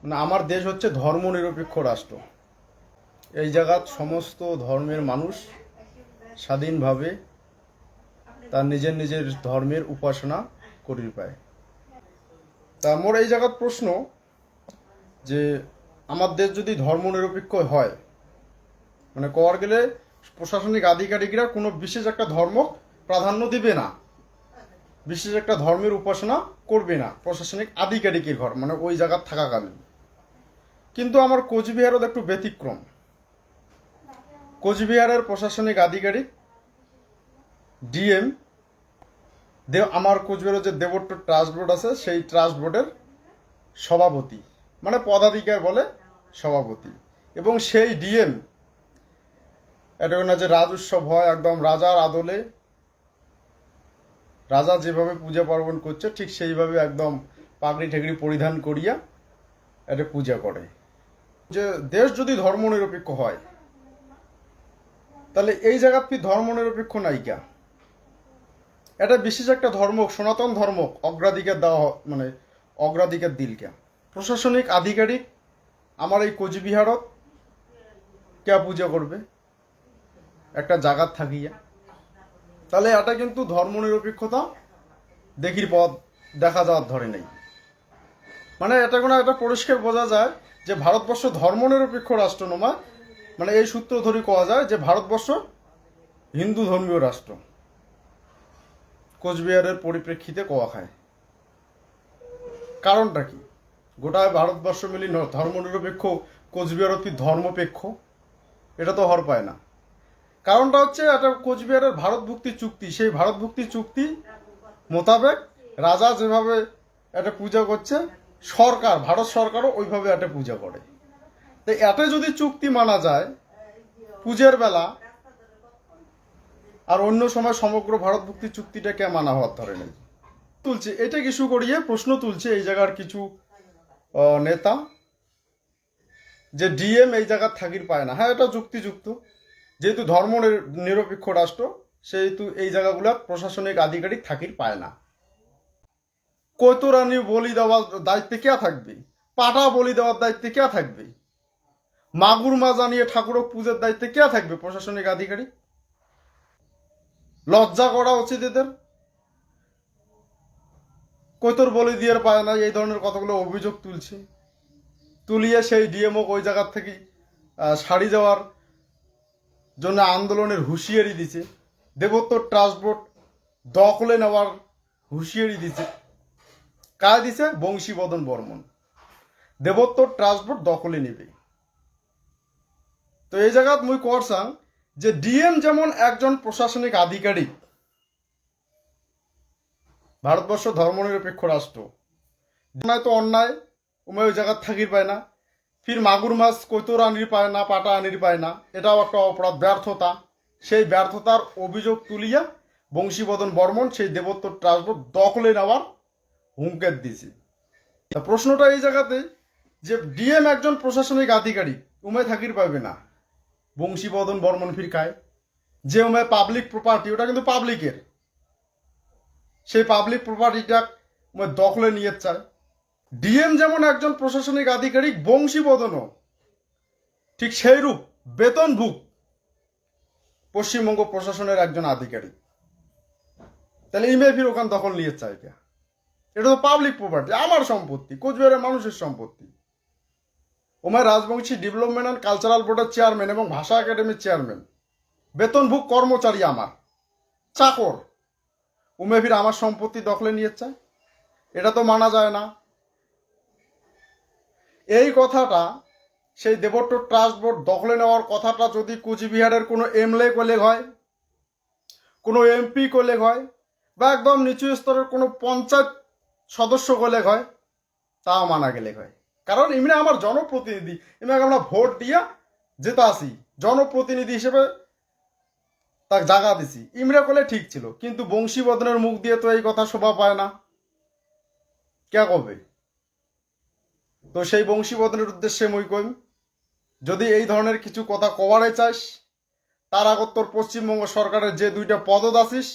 মানে আমার দেশ হচ্ছে ধর্মনিরপেক্ষ রাষ্ট্র। এই জায়গাত সমস্ত ধর্মের মানুষ স্বাধীনভাবে তার নিজের নিজের ধর্মের উপাসনা করি পায়। তা মোর এই জায়গার প্রশ্ন যে, আমার দেশ যদি ধর্মনিরপেক্ষ হয় মানে কর গেলে প্রশাসনিক আধিকারিকরা কোনো বিশেষ একটা ধর্ম প্রাধান্য দিবে না, বিশেষ একটা ধর্মের উপাসনা করবে না, প্রশাসনিক আধিকারিকের ঘর মানে ওই জায়গার থাকাকালীন। কিন্তু আমার কোচবিহারও একটু ব্যতিক্রম। কোচবিহারের প্রশাসনিক আধিকারিক, ডিএম দেব আমার কোচবিহারের যে দেবট্ট ট্রাস্ট বোর্ড আছে, সেই ট্রাস্ট বোর্ডের সভাপতি মানে পদাধিকার বলে সভাপতি। এবং সেই ডিএম, এটা না যে রাজ উৎসব হয় একদম রাজার আদলে। রাজা যেভাবে পূজা পার্বণ করছে, ঠিক সেইভাবে একদম পাগড়ি ঠেকড়ি পরিধান করিয়া এটা পূজা করে। যে দেশ যদি ধর্ম নিরপেক্ষ হয়, তাহলে এই জায়গাত কি ধর্মনিরপেক্ষ নায়িকা এটা বিশেষ একটা ধর্ম, সনাতন ধর্ম, অগ্রাধিকার দেওয়া মানে অগ্রাধিকার দিলকে প্রশাসনিক আধিকারিক, আমার এই কোচবিহারত কে পূজা করবে? একটা জায়গাত থাকিয়া তাহলে এটা কিন্তু ধর্মনিরপেক্ষতা দেখির পথ দেখা যাওয়ার ধরে নেই। মানে এটা কোনো একটা পরিষ্কার বোঝা যায় যে ভারতবর্ষ ধর্মনিরপেক্ষ রাষ্ট্র নয় মানে এই সূত্র ধরে কোয়া যায় যে ভারতবর্ষ হিন্দু ধর্মীয় রাষ্ট্র। কোচবিহারের পরিপ্রেক্ষিতে কোয়া খায়। কারণটা কি? গোটা ভারতবর্ষ মিলি ধর্মনিরপেক্ষ, কোচবিহার অতি ধর্মপেক্ষ। এটা তো হর পায় না। কারণটা হচ্ছে একটা কোচবিহারের ভারত ভুক্তি চুক্তি, সেই ভারত ভুক্তি চুক্তি মোতাবেক রাজা যেভাবে একটা পূজা করছে সরকার, ভারত সরকারও ওইভাবে একটা পূজা করে। তো এতে যদি চুক্তি মানা যায়, পূজার বেলা আর অন্য সময় সমগ্র ভারত ভুক্তি চুক্তিটাকে মানা হওয়ার ধরে নেই। তুলছে, এটা কিছু করিয়ে প্রশ্ন তুলছে এই জায়গার কিছু নেতা, যে ডিএম এই জায়গার থাকির পায় না। হ্যাঁ এটা যুক্তিযুক্ত। যেহেতু ধর্ম নির- নিরপেক্ষ রাষ্ট্র, সেহেতু এই জায়গাগুলো প্রশাসনিক আধিকারিক থাকির পায় না। কৈতরানি বলি দেওয়ার দায়িত্বে কে থাকবে? পাটা বলি দেওয়ার দায়িত্বে কে থাকবে? মাগুর মা জানিয়ে ঠাকুরক পুজোর দায়িত্বে কে থাকবে, প্রশাসনিক আধিকারিক? লজ্জা করা উচিত এদের? কৈতর বলি দিয়ে পায় না, এই ধরনের কতগুলো অভিযোগ তুলছে? তুলিয়ে সেই ডিএমও ওই জায়গার থেকে সারি যাওয়ার জন্য আন্দোলনের হুঁশিয়ারি দিছে। দেবোত্তর ট্রান্সপোর্ট দখলে নেওয়ার হুঁশিয়ারি দিছে। কায় দিছে? বংশীবদন বর্মন। দেবোত্তর ট্রান্সপোর্ট দখলে নেবে। তো এই জায়গাত মুই করসাং যে ডিএম যেমন একজন প্রশাসনিক আধিকারিক, ভারতবর্ষ ধর্মনিরপেক্ষ রাষ্ট্র অন্যায় তো অন্যায় উমে ওই জায়গার থাকির পায় না। ফির মাগুর মাছ কৈতর আনির পায় না, পাটা আনির পায় না। এটাও একটা অপরাধ ব্যর্থতা। সেই ব্যর্থতার অভিযোগ তুলিয়া বংশীবদন বর্মন সেই দেবোত্তর ট্রান্সপোর্ট দখলে নেওয়ার হুঙ্কের দিছে তা প্রশ্নটা এই জায়গাতে যে ডিএম একজন প্রশাসনিক আধিকারিক, উমায় থাকির পাবে না। বংশীবদন বর্মন ফিরকায়। যে উমায় পাবলিক প্রপার্টি ওটা কিন্তু পাবলিকের সেই পাবলিক প্রপার্টিটা উমে দখলে নিয়ে চায়। ডিএম যেমন একজন প্রশাসনিক আধিকারিক, বংশীবদনও ঠিক সেই রূপ বেতনভুক পশ্চিমবঙ্গ প্রশাসনের একজন আধিকারিক। তাহলে ইমে ফির ওখান দখল নিয়ে চায় কে? এটা তো পাবলিক প্রপার্টি আমার সম্পত্তি, কোচবিহারের মানুষের সম্পত্তি। ওমায় রাজবংশী ডেভেলপমেন্ট অ্যান্ড কালচারাল বোর্ডের চেয়ারম্যান এবং ভাষা একাডেমির চেয়ারম্যান বেতনভুক কর্মচারী আমার। চাকর। উমে ফির আমার সম্পত্তি দখলে নিয়ে চায় এটা তো মানা যায় না। এই কথাটা সেই দেবট্ট ট্রাস্ট বোর্ড দখলে নেওয়ার কথাটা যদি কুচবিহারের কোনো এমএলএ কলেগ হয়, কোনো এমপি কলেগ হয়, বা একদম নিচু স্তরের কোনো পঞ্চায়েত সদস্য কলেগ হয় তাও মানা গেলে হয় কারণ এমনি আমার জনপ্রতিনিধি। এমনি আমরা ভোট দিয়া যেতে আসি জনপ্রতিনিধি হিসেবে তাকে জাগা দিছি। ইমরা কলে ঠিক ছিল। কিন্তু বংশীবদনের মুখ দিয়ে তো এই কথা শোভা পায় না। কে কবে তো সেই বংশীবদনের উদ্দেশ্যে মই কইম, যদি এই ধরনের কিছু কথা কবারে চাস, তার আগত তোর পশ্চিমবঙ্গ সরকারের যে দুইটা পদ আছিস,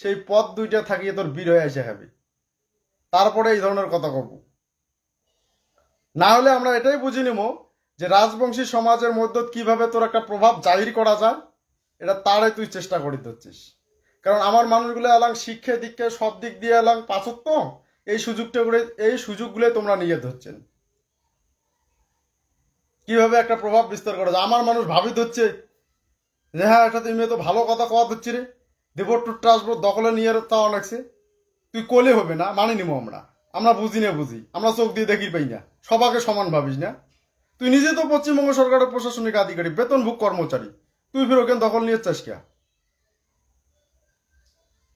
সেই পদ দুইটা থাকিয়ে তোর বীর হয়ে এসে হবে। তারপরে এই ধরনের কথা কব না হলে আমরা এটাই বুঝে নেব যে রাজবংশী সমাজের মধ্যে কীভাবে তোর একটা প্রভাব জাহির করা যায়, এটা তারে তুই চেষ্টা করে ধরছিস। কারণ আমার মানুষগুলো এলাম শিক্ষা দীক্ষা সব দিক দিয়ে এলাম পাঁচত্ব এই সুযোগটা করে, এই সুযোগগুলো তোমরা নিয়ে ধরছেন। কীভাবে একটা প্রভাব বিস্তার করা যায়? আমার মানুষ ভাবিত হচ্ছে যে হ্যাঁ এটা তুমি তো ভালো কথা কওয়া হচ্ছে রে। দেবর টু দখলে নিয়ে তা অনেকছে তুই কোলে হবে না মানে নিব আমরা। আমরা বুঝি না বুঝি, আমরা চোখ দিয়ে দেখি পাই না। সবাকে সমান ভাবিস না। তুই নিজে তো পশ্চিমবঙ্গ সরকারের প্রশাসনিক আধিকারিক বেতনভুক কর্মচারী। তুই ফের ওখানে দখল নিয়ে চাস কে?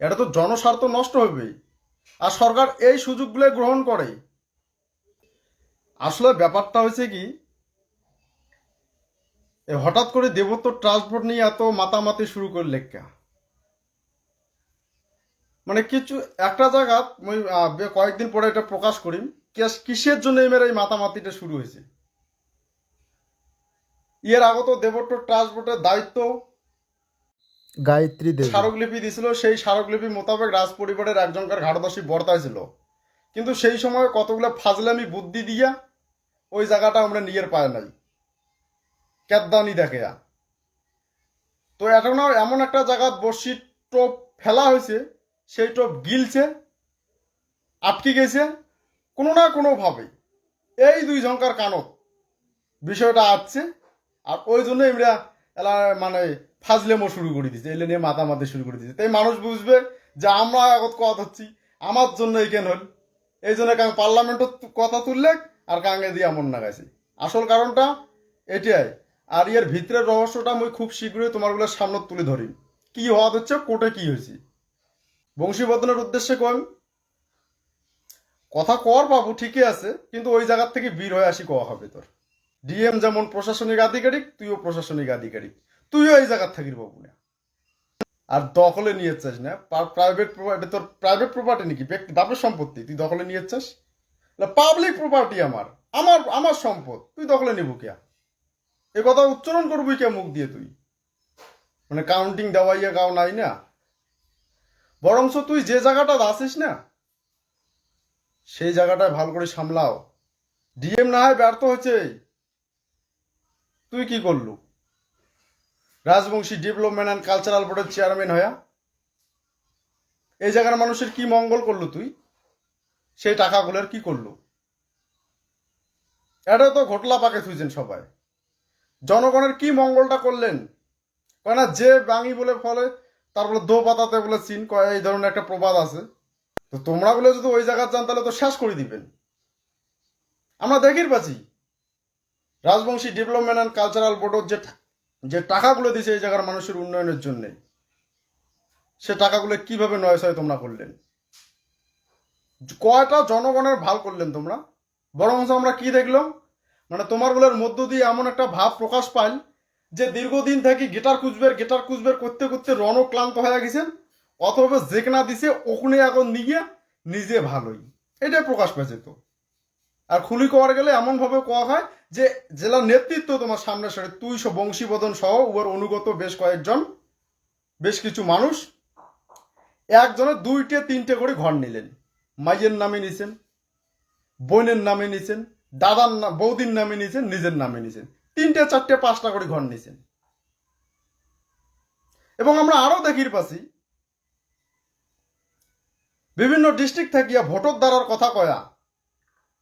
এটা তো জনস্বার্থ নষ্ট হবে। আর সরকার এই সুযোগগুলো গ্রহণ করে। আসলে ব্যাপারটা হয়েছে কি হঠাৎ করে দেবত্ব ট্রান্সপোর্ট নিয়ে এত মাতামাতি শুরু করলে কে? মানে কিছু একটা জায়গা মুই কয়েকদিন পরে এটা প্রকাশ করি। কেস- কিসের জন্য এমের এই মাতামাতিটা শুরু হয়েছে? এর আগত দেবট্ট ট্রান্সপোর্টের দায়িত্ব গায়ত্রী দেবী। স্মারকলিপি দিছিল। সেই স্মারকলিপি মোতাবেক রাজ পরিবারের একজনকার ঘাটদাসী বর্তায় ছিল। কিন্তু সেই সময় কতগুলো ফাজলামি বুদ্ধি দিয়া ওই জায়গাটা আমরা নিজের পায় নাই। কেদানি দেখে তো এখন এমন একটা জায়গা বর্ষির টোপ ফেলা হয়েছে সেই টোপ গিলছে, আটকে গেছে, কোনো না কোনোভাবে এই দুই ঝঙ্কার কানত। বিষয়টা আসছে, আর ওই জন্য আমরা এলা মানে ফাজলেমো শুরু করে দিছে এলে নিয়ে মাতামাতি শুরু করে দিছে তাই মানুষ বুঝবে যে আমরা আগত কথা হচ্ছি, আমার জন্য এই কেন হল? এই জন্য কাং পার্লামেন্টত কথা তুললে আর কাঙ্গে দিয়ে এমন না গেছে আসল কারণটা এটাই, আর এর ভিতরের রহস্যটা আমি খুব শীঘ্রই তোমারগুলোর সামনে তুলে ধরি। কি হওয়া হচ্ছে, কোর্টে কি হয়েছে? বংশীবর্ধনের উদ্দেশ্যে কম। কথা কর বাবু, ঠিকই আছে, কিন্তু ওই জায়গার থেকে বীর হয়ে আসি কওয়া হবে তোর? ডিএম যেমন প্রশাসনিক আধিকারিক, তুইও প্রশাসনিক আধিকারিক। তুইও এই জায়গার থাকির বাবু না। আর দখলে নিয়ে চাস না প্রাইভেট প্রপার্টি তোর প্রাইভেট প্রপার্টি নাকি? ব্যক্তি বাপের সম্পত্তি, তুই দখলে নিয়ে চাস? পাবলিক প্রপার্টি আমার। আমার আমার সম্পদ, তুই দখলে নিব কে এ কথা উচ্চারণ করবি কে মুখ দিয়ে তুই? মানে কাউন্টিং দেওয়াইয়া গাও নাই না? বরঞ্চ তুই যে জায়গাটা আসিস না, সেই জায়গাটায় ভালো করে সামলাও। ডিএম না হয় ব্যর্থ হচ্ছে তুই কি করলু? রাজবংশী ডেভেলপমেন্ট অ্যান্ড কালচারাল বোর্ডের চেয়ারম্যান হয়া এই জায়গার মানুষের কি মঙ্গল করল তুই? সেই টাকাগুলোর কি করল? এটা তো ঘটলা পাকে থুইছেন সবাই। জনগণের কি মঙ্গলটা করলেন? কয় না যে বাঙি বলে ফলে তার বলে দো পাতাতে বলে চিন কয়, এই ধরনের একটা প্রবাদ আছে। তো তোমরা বলে যদি ওই জায়গায় যান, তাহলে তো শেষ করে দিবেন। আমরা দেখির পাচ্ছি। রাজবংশী ডেভেলপমেন্ট অ্যান্ড কালচারাল বোর্ডের যে যে টাকাগুলো দিয়েছে এই জায়গার মানুষের উন্নয়নের জন্য, সে টাকাগুলো কীভাবে নয়সয় তোমরা করলেন? কয়টা জনগণের ভালো করলেন তোমরা? বরং আমরা কি দেখলাম? মানে তোমারগুলোর মধ্য দিয়ে এমন একটা ভাব প্রকাশ পাইল যে দীর্ঘদিন থেকে গিটার কুচবের গিটার কুচবের করতে করতে রণ ক্লান্ত হয়ে গেছেন, অথবা যেখানে দিছে ওখানে এখন নিয়ে নিজে ভালোই। এটাই প্রকাশ পেয়েছে তো। আর খুলি করার গেলে এমনভাবে কোয়া হয় যে, জেলার নেতৃত্ব তোমার সামনে সারে তুই বংশীবদন সহ ওর অনুগত বেশ কয়েকজন, বেশ কিছু মানুষ একজনের দুইটে, তিনটে করে ঘর নিলেন। মাইয়ের নামে নিছেন, বোনের নামে নিছেন, দাদার বৌদির নামে নিছেন, নিজের নামে নিছেন। তিনটে, চারটে, পাঁচটা করে ঘর নিছেন। এবং আমরা আরও দেখির পাচ্ছি, বিভিন্ন ডিস্ট্রিক্ট থাকিয়া ভোটর দ্বারার কথা কয়া,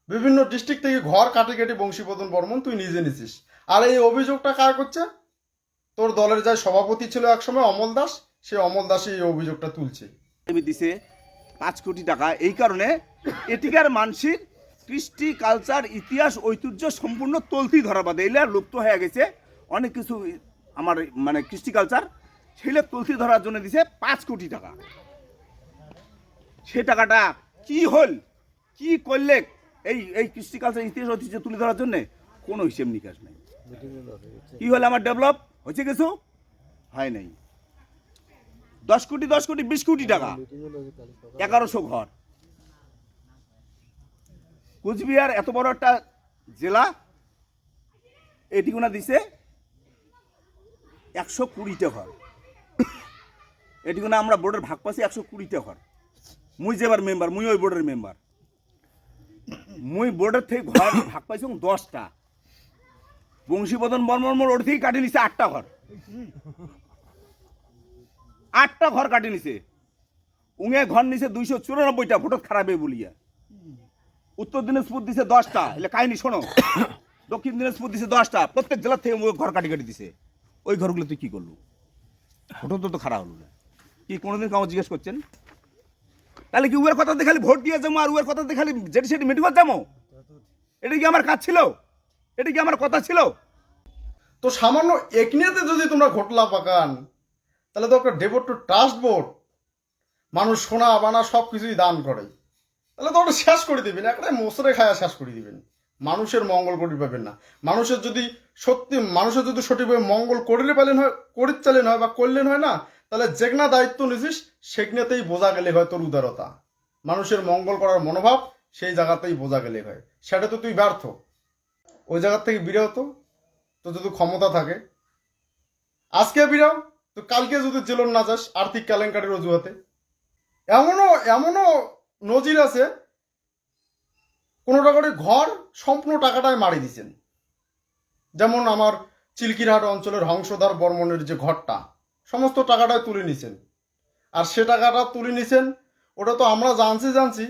বিভিন্ন ডিস্ট্রিক্ট থেকে ঘর কাটি কাটি বংশীবদন বর্মন, তুই নিজে নিছিস। আর এই অভিযোগটা কার করছে? তোর দলের যাই সভাপতি ছিল একসময় অমল দাস, সে অমল দাসই এই অভিযোগটা তুলছে। দিছে পাঁচ কোটি টাকা। এই কারণে এটিকার মানসিক কৃষ্টি, কালচার, ইতিহাস, ঐতিহ্য সম্পূর্ণ তলতি ধরা বাদে আর লুপ্ত হয়ে গেছে। অনেক কিছু আমার মানে কৃষ্টি কালচার সেগুলো তলতি ধরার জন্য দিছে পাঁচ কোটি টাকা। সে টাকাটা কি হল, কি করলে এই এই কৃষ্টি কালচার, ইতিহাস, ঐতিহ্য তুলে ধরার জন্য কোনো হিসেব নিকাশ নেই। কি হলে আমার ডেভেলপ? হয়েছে কিছু? হয় নাই। দশ কোটি দশ কোটি, বিশ কোটি টাকা। এগারোশো ঘর। কুচবিহার এত বড় একটা জেলা এটিগুনা দিছে একশো কুড়িটা ঘর। এটিগুনা আমরা বোর্ডের ভাগ পাচ্ছি একশো কুড়িটা ঘর। মুই যেবার মেম্বার মুই ওই বোর্ডের মেম্বার মুই বোর্ডের থেকে ঘর ভাগ পাইছি দশটা। বংশীবদন বর্মর ওর থেকে কাটি নিছে আটটা ঘর। আটটা ঘর কাটি নিছে। উঙে ঘর নিছে দুইশো চুরানব্বইটা ভোটত খারাপে বলিয়া। উত্তর দিনাজপুর দিছে দশটা। এলে কাহিনী শোনো। দক্ষিণ দিনাজপুর দিছে দশটা। প্রত্যেক জেলার থেকে ঘর কাটি কাটি দিছে। ওই ঘরগুলো তুই কি করলু? ভোটত তো তো খারাপ হলো না। কি কোনোদিন কাউ জিজ্ঞেস করছেন? তাহলে কি উয়ের কথা দেখালি ভোট দিয়ে যাব আর উয়ের কথা দেখালি যেটি সেটি মিটিং যাব? এটা কি আমার কাজ ছিল? এটা কি আমার কথা ছিল? তো সামান্য একনিয়াতে যদি তোমরা ঘটলা পাকান তাহলে তো একটা ডেভোট টু ট্রাস্ট বোর্ড মানুষ সোনা বানা সব কিছুই দান করে। তাহলে তো ওটা শেষ করে দিবেন একটা মোসরে খায়া শেষ করে দিবেন। মানুষের মঙ্গল করি পাবেন না। মানুষের যদি সত্যি, মানুষের যদি সঠিকভাবে মঙ্গল করিলে পেলেন হয় করিচ্চালেন হয় বা করলেন হয় না, তাহলে যেগনা দায়িত্ব নিছিস সেগনাতেই বোঝা গেলে হয় তোর উদারতা। মানুষের মঙ্গল করার মনোভাব সেই জায়গাতেই বোঝা গেলে হয়। সেটা তো তুই ব্যর্থ। ওই জায়গার থেকে বিরত তো যদি ক্ষমতা থাকে। আজকে বিরাও তো কালকে যদি জেলন না যাস, আর্থিক কেলেঙ্কারির অজুহাতে। এমনও এমনও নজির আছে, কোনো করে ঘর সম্পূর্ণ টাকাটাই মারি দিছেন যেমন আমার চিলকিরহাট অঞ্চলের হংসধার বর্মনের যে ঘরটা, সমস্ত টাকাটাই তুলে নিছেন আর সে টাকাটা তুলে নিছেন ওটা তো আমরা জানছি জানছি।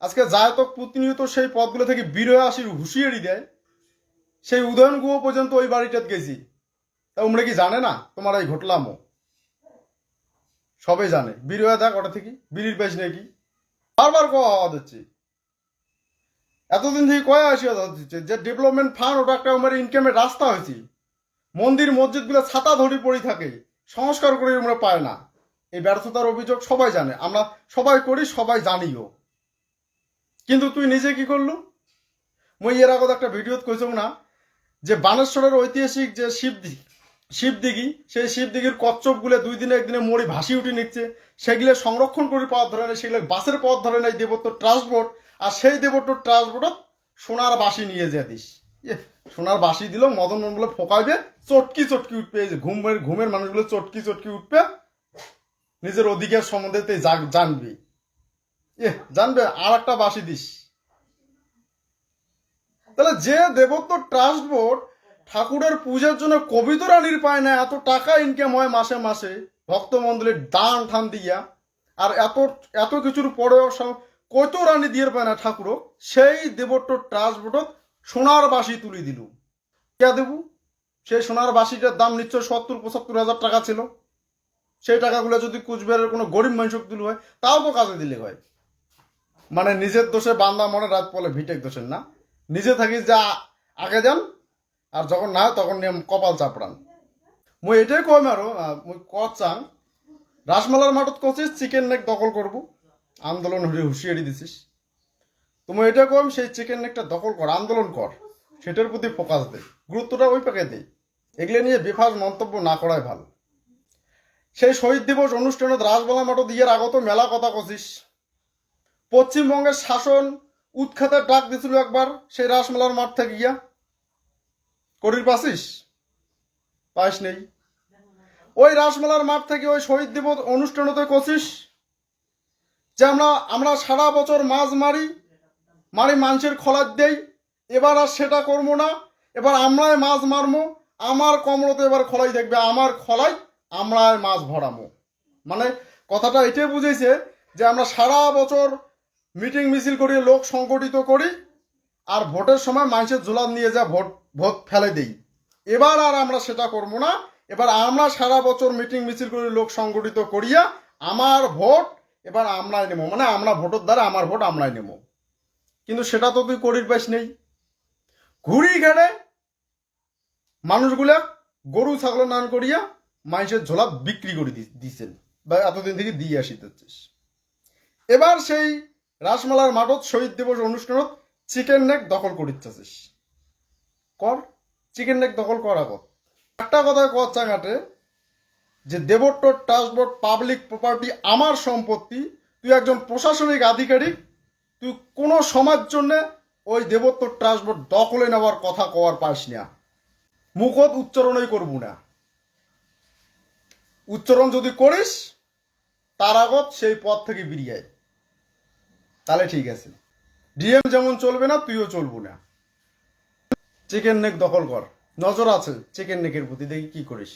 আজকে যায় তো প্রতিনিয়ত সেই পদগুলো থেকে বিরয়ে আসির হুঁশিয়ারি দেয়। সেই উদয়ন গুহ পর্যন্ত ওই বাড়িটাতে গেছি। তা তোমরা কি জানে না? তোমার এই ঘটলামও সবাই জানে। বিরয়া দেখ ওটা থেকে। বিড়ির পেশ নাকি বারবার কয়া হওয়া দিচ্ছে। এতদিন থেকে কয়া আসি দিচ্ছে যে ডেভেলপমেন্ট ফান্ড ওটা একটা আমার ইনকামের রাস্তা হয়েছে। মন্দির, মসজিদগুলো ছাতা ধরে পড়ে থাকে, সংস্কার করে আমরা পায় না। এই ব্যর্থতার অভিযোগ সবাই জানে, আমরা সবাই করি, সবাই জানিও। কিন্তু তুই নিজে কি করলু? মই এর আগত একটা ভিডিওত কইছম না, যে বানেশ্বরের ঐতিহাসিক যে শিবদিঘি শিবদিঘি, সেই শিবদিঘির কচ্ছপগুলো দুই দিনে একদিনে মরি ভাসি উঠে নিচ্ছে। সেগুলো সংরক্ষণ করে পাওয়ার ধরে নেই, সেগুলো বাসের পথ ধরে নেই, দেবত্ব ট্রান্সপোর্ট আর সেই দেবত্ব ট্রান্সপোর্টত সোনার বাসি নিয়ে যা দিস। সোনার বাসি দিল মদন মন্ডলে ফোকাইবে, চটকি চটকি উঠবে, এই যে ঘুমের ঘুমের মানুষগুলো চটকি চটকি উঠবে, নিজের অধিকার সম্বন্ধে তুই জানবি। ইয়ে জানবে, আর একটা বাসি দিস। তাহলে যে দেবত্ব বোর্ড ঠাকুরের পূজার জন্য কবিতা রানীর পায় না, এত টাকা ইনকাম হয় মাসে মাসে। ভক্ত মন্দিরের দান ঠান দিয়া। আর এত এত কিছুর পরেও কত রানী দিয়ে পায় না ঠাকুরও। সেই ট্রাস্ট বোর্ডত সোনার বাসি তুলি দিল। কে দেব? সেই সোনার বাসিটার দাম নিশ্চয় সত্তর, পঁচাত্তর হাজার টাকা ছিল। সেই টাকাগুলো যদি কুচবিহারের কোনো গরিব মানুষক দিল হয়, তাও তো কাজে দিলে হয়। মানে নিজের দোষে বান্দা মনে রাত পলে ভিটেক দোষের না। নিজে থাকি যা আগে যান আর যখন না তখন নিয়ম কপাল চাপড়ান। মই এটাই কম আহ, মই কত চাং রাসমালার মাঠত কছিস চিকেন নেক দখল করব। আন্দোলন হরি হুঁশিয়ারি দিছিস। তো মই এটা কম সেই চিকেন নেকটা দখল কর আন্দোলন কর। সেটার প্রতি ফোকাস দে গুরুত্বটা ওই পাকে দে। এগুলো নিয়ে বেফাস মন্তব্য না করাই ভালো। সেই শহীদ দিবস অনুষ্ঠানত রাসমালা মাঠত ইয়ের আগত মেলা কথা কচিস। পশ্চিমবঙ্গের শাসন উৎখাতের ডাক দিছিল একবার সেই রাসমেলার মাঠ থেকে গিয়া করির পাসিস? পাস নেই। ওই রাসমেলার মাঠ থেকে ওই শহীদ দিবস অনুষ্ঠানতে কছিস যে আমরা আমরা সারা বছর মাছ মারি মারি মানুষের খলার দেই, এবার আর সেটা করব না, এবার আমরাই মাছ মারবো, আমার কমরতে এবার খলাই দেখবে, আমার খলাই আমরাই মাছ ভরামো মানে কথাটা এটাই বুঝেছে যে আমরা সারা বছর মিটিং মিছিল করি, লোক সংগঠিত করি, আর ভোটের সময় মানুষের ঝোলান নিয়ে যা ভোট ভোট ফেলে দেই। এবার আর আমরা সেটা করব না। এবার আমরা সারা বছর মিটিং মিছিল করে লোক সংগঠিত করিয়া আমার ভোট এবার আমরাই নেব। মানে আমরা ভোটের দ্বারা আমার ভোট আমরাই নেব। কিন্তু সেটা তো তুই করির পাস নেই। ঘুরি ঘেড়ে মানুষগুলা গরু, ছাগল নান করিয়া মানুষের ঝোলা বিক্রি করে দি- দিছেন বা এতদিন থেকে দিয়ে আসিতেছিস। এবার সেই রাসমালার মাঠত শহীদ দিবস অনুষ্ঠানত চিকেন নেক দখল করিচ্ছিস কর চিকেন নেক দখল কর আগত একটা কথা চাঙাটে যে দেবট্ট ট্রান্সপোর্ট পাবলিক প্রপার্টি আমার সম্পত্তি, তুই একজন প্রশাসনিক আধিকারিক, তুই কোনো সমাজ জন্য ওই দেবত্ব ট্রান্সপোর্ট দখলে নেওয়ার কথা কওয়ার পাস না। মুখত উচ্চারণই করব না। উচ্চারণ যদি করিস, তার আগত সেই পথ থেকে বেরিয়ে তাহলে ঠিক আছে। ডিএম যেমন চলবে না, তুইও চলবো না। চিকেন নেক দখল কর। নজর আছে চিকেন নেকের প্রতি, দেখি কি করিস।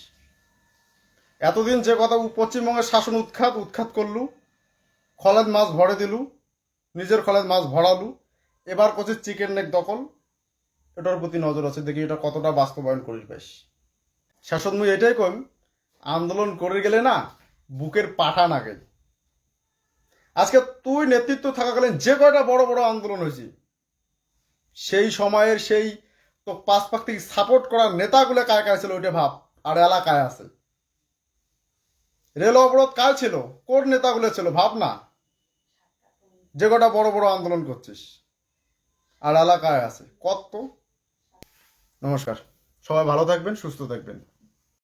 এতদিন যে কথা পশ্চিমবঙ্গের শাসন উৎখাত উৎখাত করলু, খলেদ মাছ ভরে দিলু, নিজের খলেদ মাছ ভরালু, এবার করছিস চিকেন নেক দখল। এটার প্রতি নজর আছে, দেখি এটা কতটা বাস্তবায়ন করিস বেশ। শাসন মুই এটাই কম আন্দোলন করে গেলে না, বুকের পাঠা নাগে। আজকে তুই নেতৃত্ব থাকাকালীন যে কয়টা বড় বড় আন্দোলন হয়েছে, সেই সময়ের সেই তো পাঁচ পাক থেকে সাপোর্ট করার নেতাগুলো কায় কায় ছিল ওইটা ভাব, আর এলাকায় আছে? রেল অবরোধ কায় ছিল? কোন নেতাগুলো ছিল? ভাব না। যে কটা বড় বড় আন্দোলন করছিস, আর এলাকায় আছে? কত? নমস্কার। সবাই ভালো থাকবেন, সুস্থ থাকবেন।